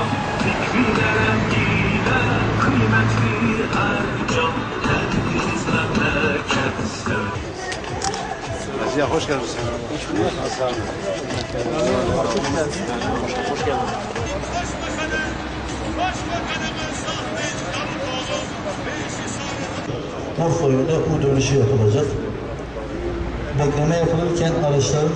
can Fikrilerem gile kıymetli her can Tertemiz memleket Aziye hoş geldiniz. Hoş bulduk. Hoş geldiniz. Urfa yönüne U dönüşü yapılacak. Bekleme yapılırken araçların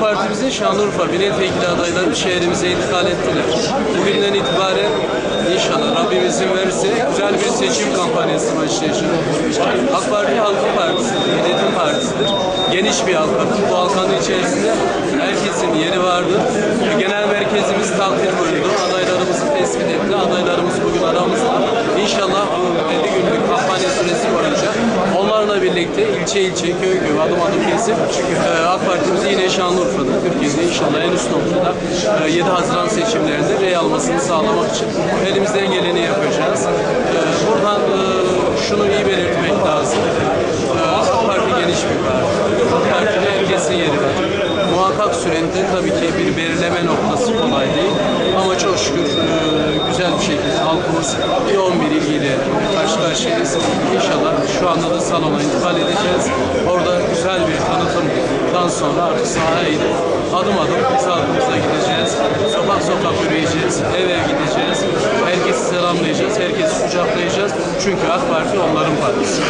Partimizin Şanlıurfa milletvekili adayları şehrimize intikal ettiler. Bugünden itibaren inşallah Rabbim izin verirse güzel bir seçim kampanyası başlayacak. AK Parti halkın partisidir, milletin partisidir. Geniş bir halkadır. Bu halkanın içerisinde herkesin yeri vardır. Genel merkezimiz takdir buyurdu. Adaylarımızı tespit etti. Adaylarımız bugün aramızda. İnşallah ilçe ilçe, köy köy, adım adım kesip e, AK Parti'mizi yine Şanlıurfa'da, Türkiye'de inşallah en üst noktada e, 7 Haziran seçimlerinde rey almasını sağlamak için elimizden geleni yapacağız. E, Buradan e, şunu iyi belirtmek lazım. E, AK Parti geniş bir parti. AK Parti'de herkesin yeri var. Muhakkak surette tabii ki bir belirleme noktası kolay değil. Ama çok şükür e, güzel bir şekilde halkımız yoğun bir ilgiyle karşı karşıyayız. İnşallah şu anda da salona intikal edeceğiz. Orada güzel bir tanıtımdan sonra artık sahaya inip adım adım biz halkımıza gideceğiz. Sokak sokak yürüyeceğiz. Ev ev gideceğiz. Herkesi selamlayacağız. Herkesi kucaklayacağız. Çünkü AK Parti onların partisi.